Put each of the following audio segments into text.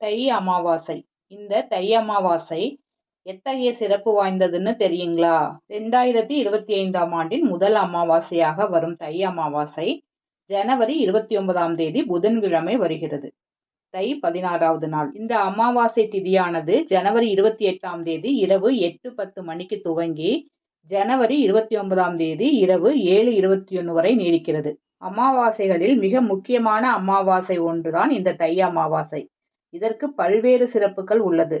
தை அமாவாசை. இந்த தை அமாவாசை எத்தகைய சிறப்பு வாய்ந்ததுன்னு தெரியுங்களா? ரெண்டாயிரத்தி இருபத்தி ஐந்தாம் ஆண்டின் முதல் அமாவாசையாக வரும் தை அமாவாசை ஜனவரி இருபத்தி ஒன்பதாம் தேதி புதன்கிழமை வருகிறது. தை பதினாறாவது நாள். இந்த அமாவாசை திதியானது ஜனவரி இருபத்தி எட்டாம் தேதி இரவு எட்டு பத்து மணிக்கு துவங்கி ஜனவரி இருபத்தி ஒன்பதாம் தேதி இரவு ஏழு இருபத்தி ஒன்று வரை நீடிக்கிறது. அமாவாசைகளில் மிக முக்கியமான அமாவாசை ஒன்றுதான் இந்த தை அமாவாசை. இதற்கு பல்வேறு சிறப்புகள் உள்ளது.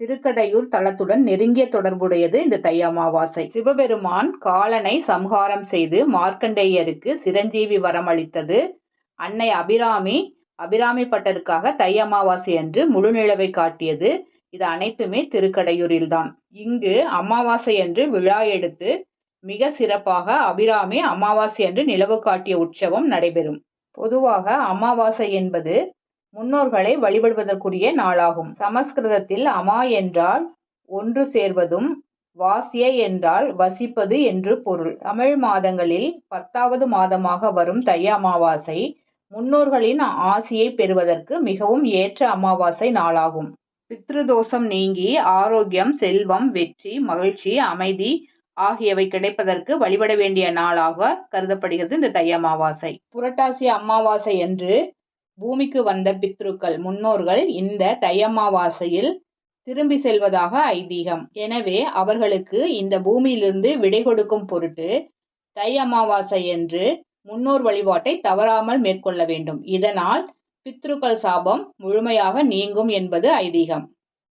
திருக்கடையூர் தலத்துடன் நெருங்கிய தொடர்புடையது இந்த தை அமாவாசை சிவபெருமான் காலனை சம்ஹாரம் செய்து மார்க்கண்டேயருக்கு சிரஞ்சீவி வரம் அளித்தது அன்னை அபிராமி அபிராமி பட்டருக்காக தை அமாவாசை அன்று முழுநிலவை காட்டியது. இது அனைத்துமே திருக்கடையூரில்தான். இங்கு அமாவாசை அன்று விழா எடுத்து மிக சிறப்பாக அபிராமி அமாவாசை அன்று நிலவு காட்டிய உற்சவம் நடைபெறும். பொதுவாக அமாவாசை என்பது முன்னோர்களை வழிபடுவதற்குரிய நாளாகும். சமஸ்கிருதத்தில் அமா என்றால் ஒன்று சேர்வதும் வாசிய என்றால் வசிப்பது என்று பொருள். தமிழ் மாதங்களில் பத்தாவது மாதமாக வரும் தை அமாவாசை முன்னோர்களின் ஆசியை பெறுவதற்கு மிகவும் ஏற்ற அமாவாசை நாளாகும். பித்ருதோஷம் நீங்கி ஆரோக்கியம் செல்வம் வெற்றி மகிழ்ச்சி அமைதி ஆகியவை கிடைப்பதற்கு வழிபட வேண்டிய நாளாக கருதப்படுகிறது இந்த தை அமாவாசை. புரட்டாசி அமாவாசை என்று பூமிக்கு வந்த பித்ருக்கள் முன்னோர்கள் இந்த தை திரும்பி செல்வதாக ஐதீகம். எனவே அவர்களுக்கு இந்த பூமியிலிருந்து விடை கொடுக்கும் பொருட்டு தை அமாவாசை என்று முன்னோர் வழிபாட்டை தவறாமல் மேற்கொள்ள வேண்டும். இதனால் பித்ருக்கள் சாபம் முழுமையாக நீங்கும் என்பது ஐதீகம்.